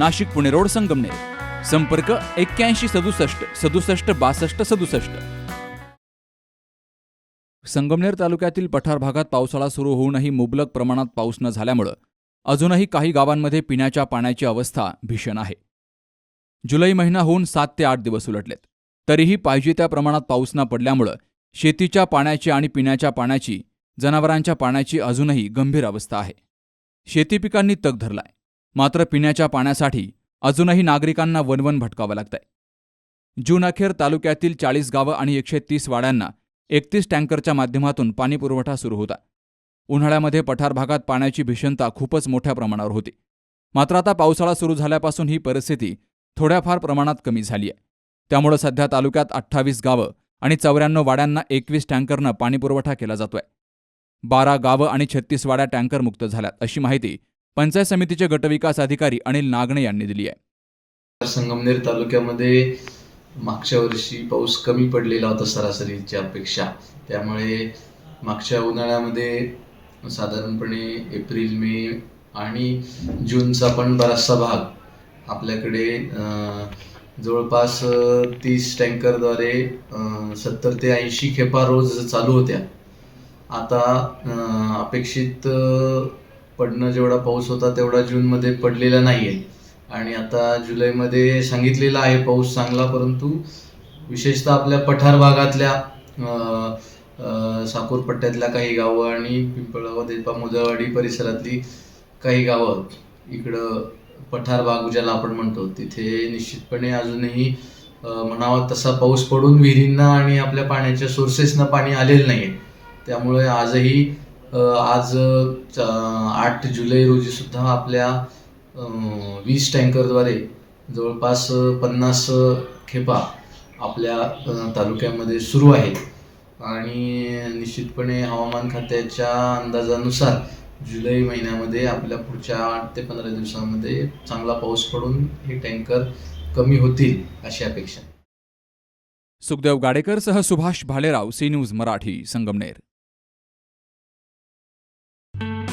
Nashik Pune road Sangamner. संपर्क एक्क्याऐंशी सदुसष्ट सदुसष्ट बासष्ट सदुसष्ट. संगमनेर तालुक्यातील पठार भागात पावसाळा सुरू होऊनही मुबलक प्रमाणात पाऊस न झाल्यामुळं अजूनही काही गावांमध्ये पिण्याच्या पाण्याची अवस्था भीषण आहे. जुलै महिना होऊन सात ते आठ दिवस उलटलेत. तरीही पाहिजे त्या प्रमाणात पाऊस न पडल्यामुळं शेतीच्या पाण्याची आणि पिण्याच्या पाण्याची जनावरांच्या पाण्याची अजूनही गंभीर अवस्था आहे. शेती पिकांनी तग धरलाय. मात्र पिण्याच्या पाण्यासाठी अजूनही नागरिकांना वनवन भटकावं लागतंय. जून अखेर तालुक्यातील चाळीस गावं आणि एकशे तीस वाड्यांना एकतीस टँकरच्या माध्यमातून पाणीपुरवठा सुरू होता. उन्हाळ्यामध्ये पठार भागात पाण्याची भीषणता खूपच मोठ्या प्रमाणावर होती. मात्र आता पावसाळा सुरू झाल्यापासून ही परिस्थिती थोड्याफार प्रमाणात कमी झाली आहे. त्यामुळं सध्या तालुक्यात अठ्ठावीस गावं आणि चौऱ्याण्णव वाड्यांना एकवीस टँकरनं पाणीपुरवठा केला जातोय. बारा गावं आणि छत्तीस वाड्या टँकरमुक्त झाल्यात अशी माहिती पंचायत समितीचे गटविकास अधिकारी अनिल नागणे यांनी दिली आहे. संगमनेर तालुक्यामध्ये मागच्या वर्षी पाऊस कमी पडलेला होता सरासरीच्या अपेक्षा. त्यामुळे मागच्या उन्हाळ्यामध्ये साधारणपणे एप्रिल मे आणि जूनचा पण बराचसा भाग आपल्याकडे जवळपास तीस टँकरद्वारे सत्तर ते ऐंशी खेपा रोज चालू होत्या. आता अपेक्षित पडणं जेवढा पाऊस होता तेवढा जूनमध्ये पडलेला नाही आहे आणि आता जुलैमध्ये सांगितलेला आहे पाऊस चांगला परंतु विशेषतः आपल्या पठार भागातल्या अं, साकूर पट्ट्यातल्या काही गावं आणि पिंपळगाव मुजळवाडी परिसरातली काही गावं इकडं पठार भाग ज्याला आपण म्हणतो तिथे निश्चितपणे अजूनही म्हणावा तसा पाऊस पडून विहिरींना आणि आपल्या पाण्याच्या सोर्सेसना पाणी आलेलं नाही आहे त्यामुळे आजही आज आठ जुलै रोजी सुद्धा आपल्या वीस टँकरद्वारे जवळपास पन्नास खेपा आपल्या तालुक्यामध्ये सुरू आहेत. आणि निश्चितपणे हवामान खात्याच्या अंदाजानुसार जुलै महिन्यामध्ये आपल्या पुढच्या आठ ते पंधरा दिवसामध्ये चांगला पाऊस पडून हे टँकर कमी होतील अशी अपेक्षा. Sukhdev गाडेकरसह Subhash Bhalerao C news Marathi Sangamner.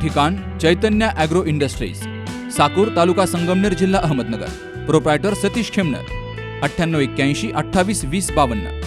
ठिकाण चैतन्य ॲग्रो इंडस्ट्रीज साकूर तालुका संगमनेर जिल्हा अहमदनगर. प्रोप्रायटर सतीश खेमनर. अठ्ठ्याण्णव एक्क्याऐंशी अठ्ठावीस वीस बावन्न.